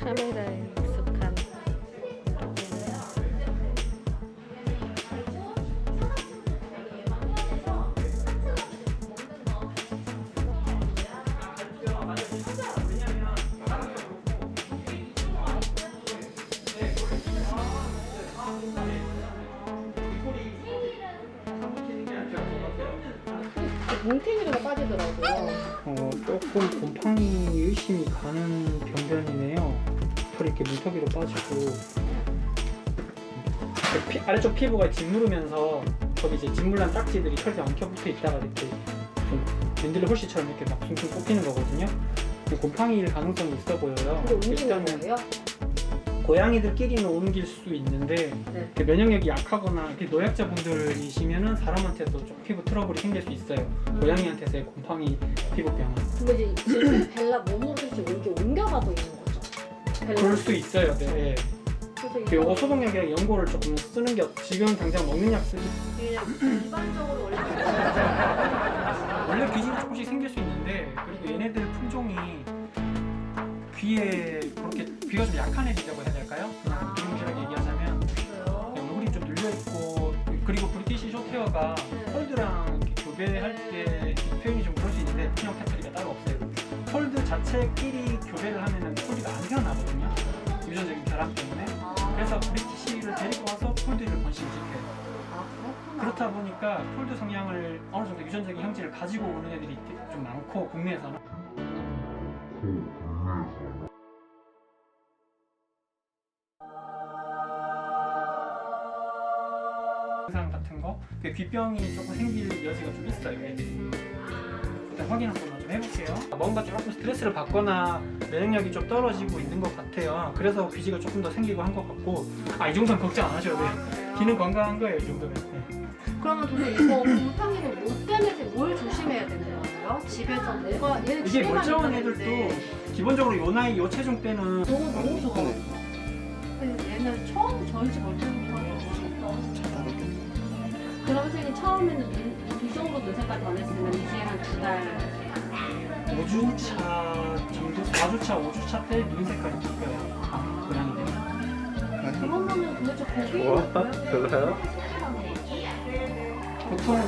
카메라에. 뭉탱이가 빠지더라고요. 어, 조금 곰팡이 의심이 가는 병변이네요. 털이 이렇게 물터기로 빠지고 피- 아래쪽 피부가 짓누르면서 거기 이제 짓물난 딱지들이 털에 엉켜 붙어 있다가 이렇게 좀 밴들레 홀씨처럼 이렇게 막 숭숭 뽑히는 거거든요. 곰팡이일 가능성이 있어 보여요. 근데 옮기는 일단은 거예요? 고양이들끼리는 옮길 수 있는데 네. 그 면역력이 약하거나 이렇게 노약자분들이시면은 사람한테도 좀 피부 트러블이 생길 수 있어요. 음. 고양이한테서의 곰팡이 피부병은. 근데 이제 지금 벨라 몸으로 이렇게 옮겨가고 있는 거죠. 벨라. 그럴 수 있어요. 네. 그 요거 소독약이랑 연고를 조금 쓰는 게 지금 당장 먹는 약 쓰기 일반적으로 원래 원래 귀진이 조금씩 생길 수 있는데 그리고 얘네들 품종이 귀에 귀가 좀 약한 애들이라고 해야 될까요? 그냥 비무실하게 얘기하자면. 얼굴이 좀 눌려 있고 그리고 브리티시 쇼테어가 폴드랑 교배할 때 표현이 좀 그럴 수 있는데 그냥 패터리가 따로 없어요. 폴드 자체끼리 교배를 하면은 폴드가 안 태어나거든요. 유전적인 결함 때문에. 아, 그래서 브리티시를 데리고 와서 폴드를 번식시켜요. 그렇다 보니까 폴드 성향을 어느 정도 유전적인 형질을 가지고 오는 애들이 좀 많고 국내에서는 증상 같은 거, 그 귀병이 조금 생길 여지가 좀 있어요. 애들이. 일단 확인 한 번만 좀 해볼게요. 뭔가 조금 스트레스를 받거나 면역력이 좀 떨어지고 있는 것 같아요. 그래서 귀지가 조금 더 생기고 한 것 같고, 아 이 정도는 걱정 안 하셔도 돼요. 귀는 건강한 거예요, 이 정도면. 네. 그러면 도대체 이거 곰팡이를 못 때문에 뭘 조심해야 되는 거예요? 집에서 뭐가 얘는 이게 집에만 멀쩡한 있는 애들도 애인데 기본적으로 요 나이 요 체중 때는 너무 너무 좋아. 근데 얘는 처음 저희 집 멀쩡한 처음에는 눈- 이 정도 눈색깔 변했으면 이제 한두 달. 5주차 정도, 4주차, 5주차 때 눈 색깔이 바뀌어요. 고양이들. 그러면은 도대체 거기에 우와, 뭐야? 별로요? 보통